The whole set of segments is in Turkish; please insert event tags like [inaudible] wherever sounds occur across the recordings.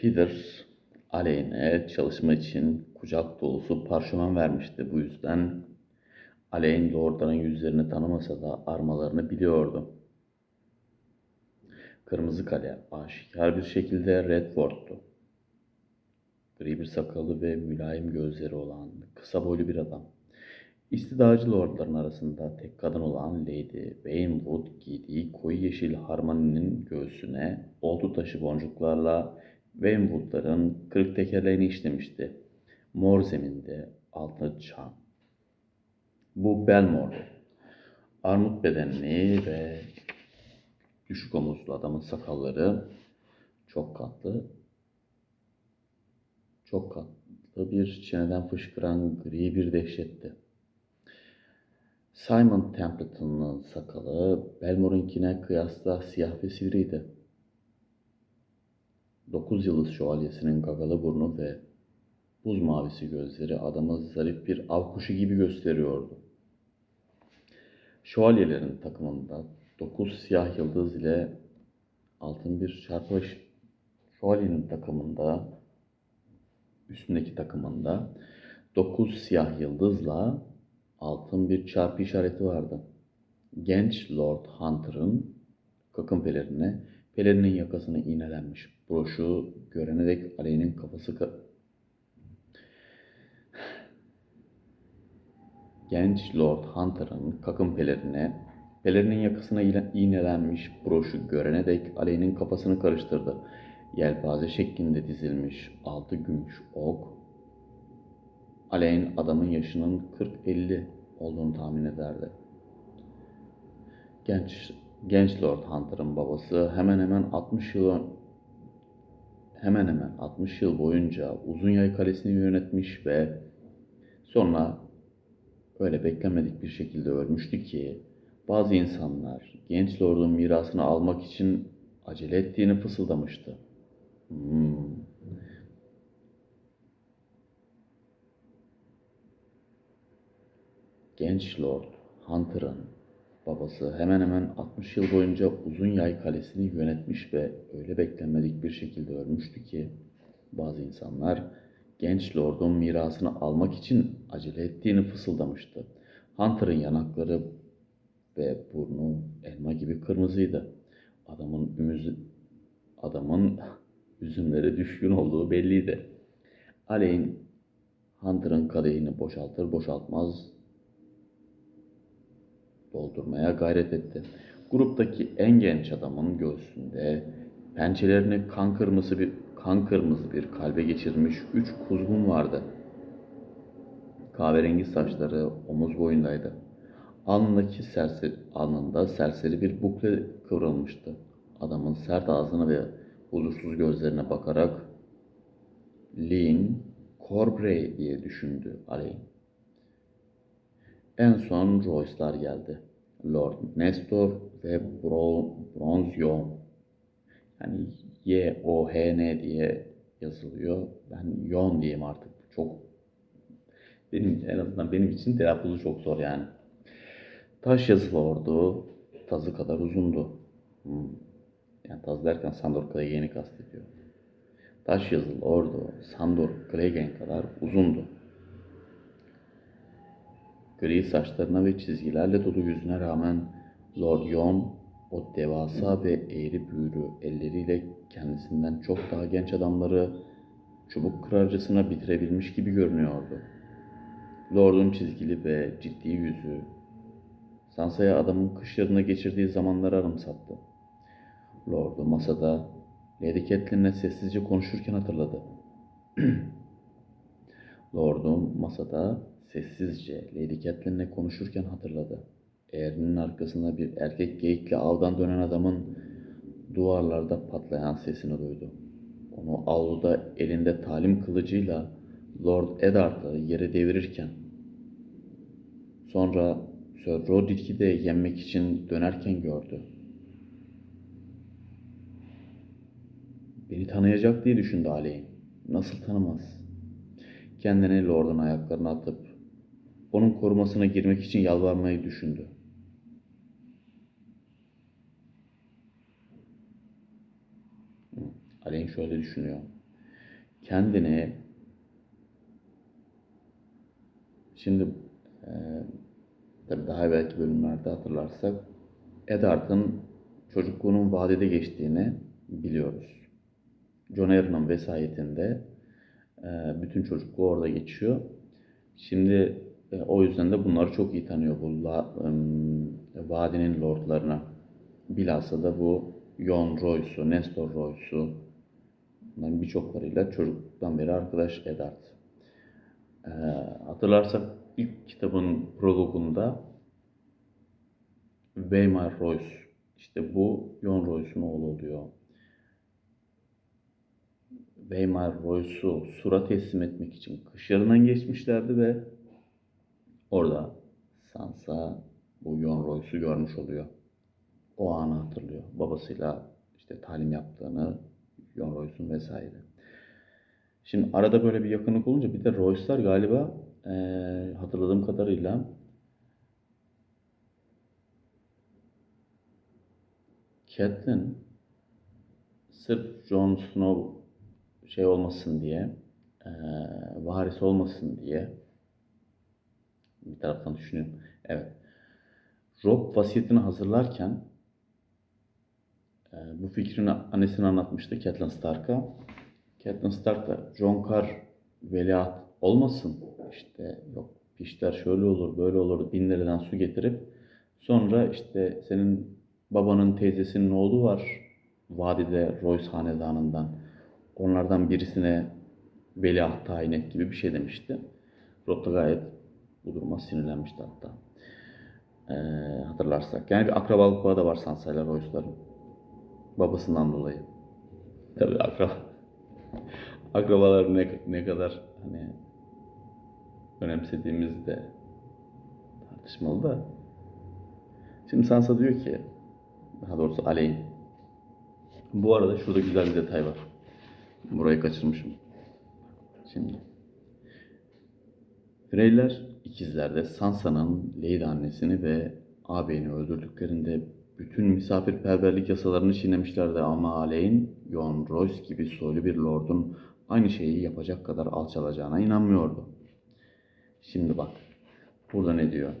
Peter Aleyhine çalışma için kucak dolusu parşömen vermişti. Bu yüzden Aleyhine lordların yüzlerini tanımasa da armalarını biliyordu. Kırmızı Kale aşikar bir şekilde Redford'tu. Gri bir sakalı ve mülayim gözleri olan kısa boylu bir adam. İstidacı lordların arasında tek kadın olan Lady Waynwood giydiği koyu yeşil harmaninin göğsüne oltu taşı boncuklarla Waynwood'ların kırık tekerleğini işlemişti. Mor zeminde altı çam. Bu Belmore'du. Armut bedenli ve düşük omuzlu adamın sakalları çok katlı, çok katlı bir çeneden fışkıran gri bir dehşetti. Simon Templeton'ın sakalı Belmore'unkine kıyasla siyah ve sivriydi. Dokuz yıldız şövalyesinin gagalı burnu ve buz mavisi gözleri adamı zarif bir av kuşu gibi gösteriyordu. Şövalyelerin takımında dokuz siyah yıldız ile altın bir çarpış. Şövalyenin takımında üstündeki takımında dokuz siyah yıldızla altın bir çarpı işareti vardı. Genç Lord Hunter'ın kakın pelerine, pelerinin yakasına iğnelenmiş broşu görene dek aleyhinin kafası ka- Genç Lord Hunter'ın kakın pelerine, pelerinin yakasına iğne- iğnelenmiş broşu görene dek aleyhinin kafasını karıştırdı. Yelpaze şeklinde dizilmiş altı gümüş ok, Aleyhine adamın yaşının 40-50 olduğunu tahmin ederdi. Genç genç Lord Hunter'ın babası hemen hemen 60 yıl hemen hemen 60 yıl boyunca Uzun Yay Kalesi'ni yönetmiş ve sonra öyle beklenmedik bir şekilde ölmüştü ki bazı insanlar genç lordun mirasını almak için acele ettiğini fısıldamıştı. Hmm. Genç Lord Hunter'ın babası hemen hemen 60 yıl boyunca Uzun Yay Kalesi'ni yönetmiş ve öyle beklenmedik bir şekilde ölmüştü ki bazı insanlar genç lordun mirasını almak için acele ettiğini fısıldamıştı. Hunter'ın yanakları ve burnu elma gibi kırmızıydı. Adamın ümüzü, adamın [laughs] üzümleri düşkün olduğu belliydi. Aleyhine Hunter'ın kadehini boşaltır boşaltmaz doldurmaya gayret etti. Gruptaki en genç adamın göğsünde pençelerini kan kırmızı bir kan kırmızı bir kalbe geçirmiş üç kuzgun vardı. Kahverengi saçları omuz boyundaydı. Alnındaki serseri, alnında serseri bir bukle kıvrılmıştı. Adamın sert ağzına ve huzursuz gözlerine bakarak Lynn Corbray diye düşündü Aleyhine. En son Royce'lar geldi. Lord Nestor ve Bro Bronzyon. Yani Y-O-H-N diye yazılıyor. Ben Yon diyeyim artık. Çok benim en azından benim için telaffuzu çok zor yani. Taş yazılı ordu tazı kadar uzundu. Hmm. Yani taz derken Sandor Clegen'i kastediyor. Taş yazılı ordu Sandor Clegane kadar uzundu. Gri saçlarına ve çizgilerle dolu yüzüne rağmen Lord Yon o devasa ve eğri büğrü elleriyle kendisinden çok daha genç adamları çubuk kırarcasına bitirebilmiş gibi görünüyordu. Lord'un çizgili ve ciddi yüzü Sansa'ya adamın kış geçirdiği zamanları anımsattı. Lord'u masada Lady Catelyn'le sessizce konuşurken hatırladı. [clears throat] Lord'un masada sessizce Lady Catelyn'le konuşurken hatırladı. Eğerinin arkasında bir erkek geyikle avdan dönen adamın duvarlarda patlayan sesini duydu. Onu avluda elinde talim kılıcıyla Lord Eddard'ı yere devirirken sonra Sir Roderick'i de yenmek için dönerken gördü. Beni tanıyacak diye düşündü Aleyhine. Nasıl tanımaz? Kendini Lord'un ayaklarına atıp onun korumasına girmek için yalvarmayı düşündü. Aleyhine şöyle düşünüyor. kendini şimdi e, tabii daha evvelki bölümlerde hatırlarsak Eddard'ın çocukluğunun vadide geçtiğini biliyoruz. John Arryn'ın vesayetinde e, bütün çocukluğu orada geçiyor. Şimdi e, o yüzden de bunları çok iyi tanıyor bu la, ım, vadinin lordlarını. Bilhassa da bu Jon Royce'u, Nestor Royce'u bunların birçoklarıyla çocukluktan beri arkadaş Eddard. E, hatırlarsak ilk kitabın prologunda Waymar Royce işte bu Jon Royce'un oğlu oluyor. Weimar Royce'u Sur'a teslim etmek için kış yarından geçmişlerdi ve orada Sansa bu Jon Royce'u görmüş oluyor. O anı hatırlıyor. Babasıyla işte talim yaptığını, Jon Royce'un vesaire. Şimdi arada böyle bir yakınlık olunca bir de Royce'lar galiba eee, hatırladığım kadarıyla Catelyn sırf Jon Snow şey olmasın diye, eee varis olmasın diye bir taraftan düşünüyorum. Evet. Rob vasiyetini hazırlarken eee, bu fikrini annesine anlatmıştı Catelyn Stark'a. Catelyn Stark da Jon Carr veliaht olmasın işte yok işler şöyle olur böyle olur bin liradan su getirip sonra işte senin babanın teyzesinin oğlu var vadide Royce hanedanından onlardan birisine veliaht tayin et gibi bir şey demişti. Rob da gayet bu duruma sinirlenmişti hatta. Ee, hatırlarsak. Yani bir akrabalık bağı da var Sansa ile Royce'ların. Babasından dolayı. Tabii akraba. [laughs] Akrabalar ne, ne kadar hani önemsediğimiz de tartışmalı da. Şimdi Sansa diyor ki, daha doğrusu Aleyh. Bu arada şurada güzel bir detay var. Burayı kaçırmışım. Şimdi. Freyler ikizlerde Sansa'nın Lady annesini ve ağabeyini öldürdüklerinde bütün misafirperverlik yasalarını çiğnemişlerdi ama Aleyh'in Jon Royce gibi soylu bir lordun aynı şeyi yapacak kadar alçalacağına inanmıyordu. Şimdi bak, burada ne diyor?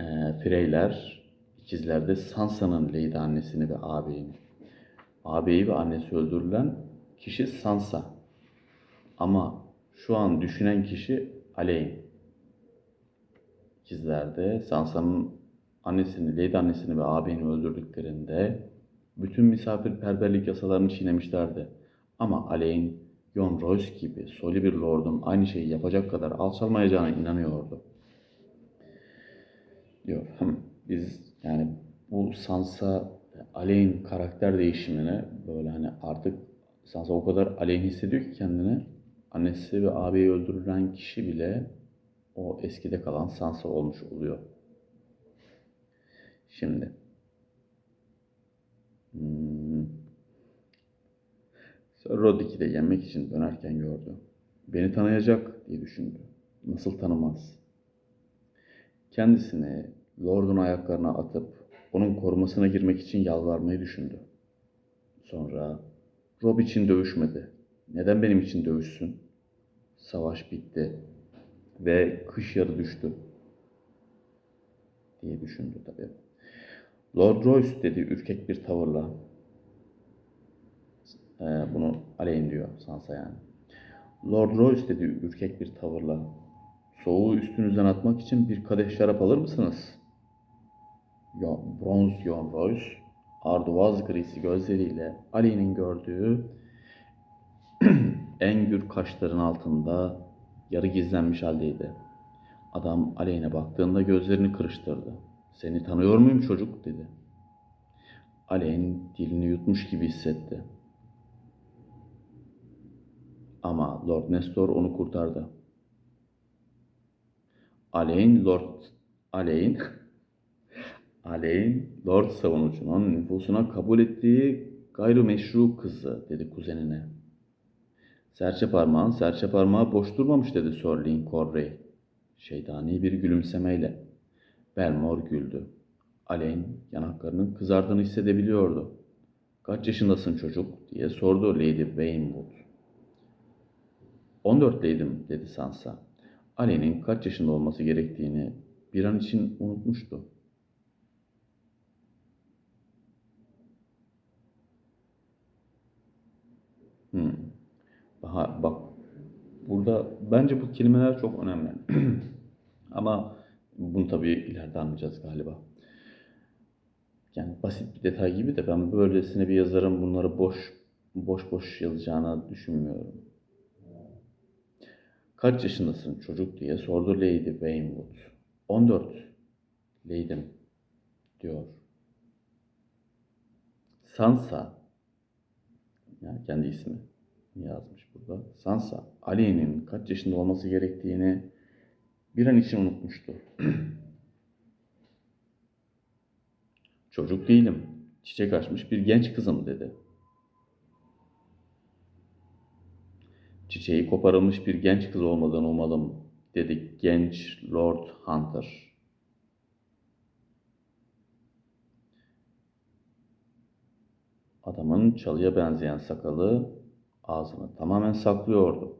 Ee, Freyler ikizlerde Sansa'nın Lady annesini ve ağabeyini. Ağabeyi ve annesi öldürülen kişi Sansa. Ama şu an düşünen kişi Aleyne. İkizlerde Sansa'nın annesini, Lady annesini ve ağabeyini öldürdüklerinde bütün misafirperverlik yasalarını çiğnemişlerdi. Ama Aleyne, Jon Royce gibi soylu bir lordun aynı şeyi yapacak kadar alçalmayacağına inanıyordu. Diyor. Biz yani bu Sansa Aleyne karakter değişimine böyle hani artık Sansa o kadar aleyhine hissediyor ki kendini. Annesi ve ağabeyi öldürülen kişi bile o eskide kalan Sansa olmuş oluyor. Şimdi. Hmm. Sonra Roderick'i de yenmek için dönerken gördü. Beni tanıyacak diye düşündü. Nasıl tanımaz? Kendisini Lord'un ayaklarına atıp onun korumasına girmek için yalvarmayı düşündü. Sonra Rob için dövüşmedi. Neden benim için dövüşsün? Savaş bitti ve kış yarı düştü diye düşündü tabii. Lord Royce dedi ürkek bir tavırla. Ee, bunu aleyhin diyor Sansa yani. Lord Royce dedi ürkek bir tavırla. Soğuğu üstünüzden atmak için bir kadeh şarap alır mısınız? Yo- Bronz Jon Royce, arduvaz grisi gözleriyle Ali'nin gördüğü [clears throat] en gür kaşların altında yarı gizlenmiş haldeydi. Adam Aleyhine baktığında gözlerini kırıştırdı. Seni tanıyor muyum çocuk dedi. Aleyhin dilini yutmuş gibi hissetti. Ama Lord Nestor onu kurtardı. Aleyhin Lord Aleyhin [laughs] Aleyhin Lord savunucunun nüfusuna kabul ettiği gayrimeşru kızı dedi kuzenine. Serçe parmağın serçe parmağı boş durmamış dedi Sir Lin Corray. Şeytani bir gülümsemeyle. Belmore güldü. Alain yanaklarının kızardığını hissedebiliyordu. Kaç yaşındasın çocuk diye sordu Lady Waynwood. 14'teydim dedi Sansa. Ali'nin kaç yaşında olması gerektiğini bir an için unutmuştu. Hmm. Daha bak burada bence bu kelimeler çok önemli. [clears throat] Ama bunu tabii ileride anlayacağız galiba. Yani basit bir detay gibi de ben böylesine bir yazarın bunları boş boş boş yazacağını düşünmüyorum. Kaç yaşındasın çocuk diye sordu Lady Waynwood. 14. Lady'm diyor. Sansa yani kendi ismi yazmış burada. Sansa Ali'nin kaç yaşında olması gerektiğini bir an için unutmuştu. [clears throat] Çocuk değilim. Çiçek açmış bir genç kızım dedi. Çiçeği koparılmış bir genç kız olmadan umalım dedi genç Lord Hunter. Adamın çalıya benzeyen sakalı ağzını tamamen saklıyordu.